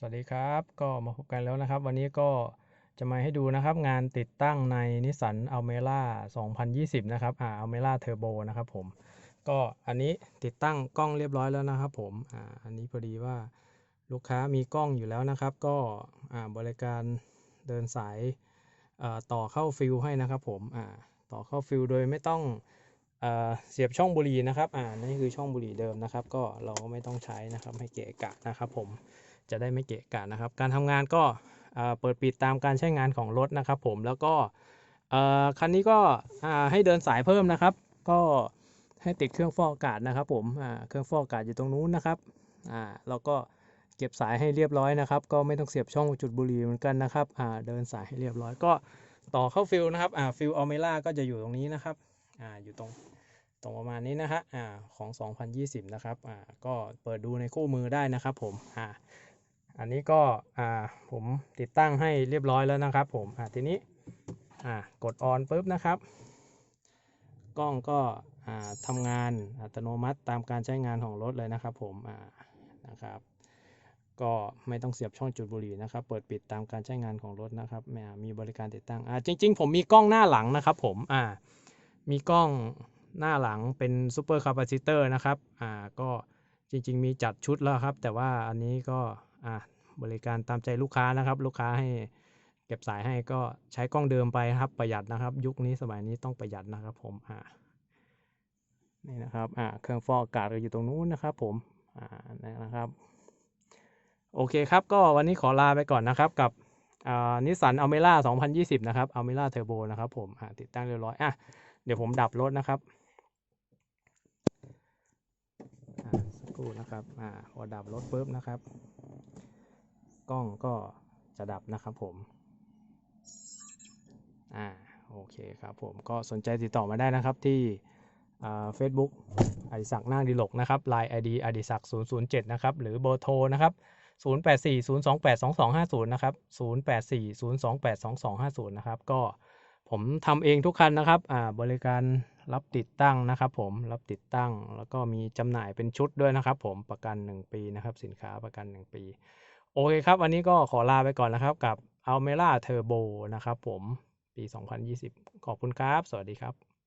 สวัสดีครับก็มาพบกันแล้วนะครับ วันนี้ก็จะมาให้ดูนะครับ งานติดตั้งในนิสสันอัลเมล่า2020 นะครับอ่าอัลเมล่าเทอร์โบนะครับผมก็อันนี้ติดตั้งกล้องเรียบร้อยแล้วนะครับผมอ่าอันนี้พอดีว่าลูกค้ามีกล้องอยู่แล้วนะครับ ก็อ่าบริการเดินสายอ่าต่อเข้าฟิลให้นะครับผมอ่าต่อเข้าฟิลโดยไม่ต้องอ่าเสียบช่องบุหรี่นะครับอ่านี่คือช่องบุหรี่เดิมนะครับ ก็เราก็ไม่ต้องใช้นะครับให้เกะกะนะครับผม จะได้ไม่เกะกะนะครับ การทำงานก็เปิดปิดตามการใช้งานของรถนะครับ ผมแล้วก็คันนี้ก็ให้เดินสายเพิ่มนะครับ ก็ให้ติดเครื่องฟอกอากาศนะครับ ผมเครื่องฟอกอากาศอยู่ตรงนู้นนะครับแล้วก็เก็บสายให้เรียบร้อยนะครับ ก็ไม่ต้องเสียบช่องจุดบุหรี่เหมือนกันนะครับเดินสายให้เรียบร้อยก็ต่อเข้าฟิลนะครับฟิลอัลเมล่าก็จะอยู่ตรงนี้นะครับออยู่ตรงตรงประมาณนี้นะฮะอ่าของ 2020 นะครับก็เปิดดูในคู่มือได้นะครับผม อันนี้ก็ผมติดตั้งให้เรียบร้อยแล้วนะครับผมทีนี้กดออนปุ๊บนะครับ กล้องก็ทำงานอัตโนมัติตามการใช้งานของรถเลยนะครับผมนะครับก็ไม่ต้องเสียบช่องจุดบุหรี่นะครับ เปิดปิดตามการใช้งานของรถนะครับแมมีบริการติดตั้ง จริง ๆ ผมมีกล้องหน้าหลังนะครับผมมีกล้องหน้าหลังเป็นซูเปอร์คาปาซิเตอร์นะครับ อ่า ก็จริง ๆ มีจัดชุดแล้วครับ แต่ว่าอันนี้ก็ อ่าบริการตามใจลูกค้านะครับ ลูกค้าให้เก็บสายให้ก็ใช้กล้องเดิมไปครับประหยัดนะครับ ยุคนี้สมัยนี้ต้องประหยัดนะครับผมอ่านี่นะครับอ่าเครื่องฟอกอากาศก็อยู่ตรงนู้นนะครับ ผมอ่านะครับโอเคครับ ก็วันนี้ขอลาไปก่อนนะครับกับนิสสันอัลเมล่า2020 นะครับอัลเมล่าเทอร์โบนะครับผมอ่าติดตั้งเรียบร้อยอะเดี๋ยวผมดับรถนะครับอ่าสักครู่นะครับอ่าพอดับรถปุ๊บนะครับ กล้องก็จะดับนะครับผม อ่า โอเคครับผม ก็สนใจติดต่อมาได้นะครับที่เฟซบุ๊กอดิศักดิ์นาคดิลกนะครับ Line ID อดิศักดิ์007 นะครับ หรือเบอร์โทรนะครับ 0840282250 นะครับ 0840282250 นะครับ ก็ผมทำเองทุกคันนะครับอ่าบริการรับติดตั้งนะครับ ผมรับติดตั้งแล้วก็มีจำหน่ายเป็นชุดด้วยนะครับ ผมประกัน 1 ปีนะครับ สินค้าประกัน 1 ปี โอเคครับ วันนี้ก็ขอลาไปก่อนนะครับ กับ Almera Turbo นะครับผม ปี 2020 ขอบคุณครับ สวัสดีครับ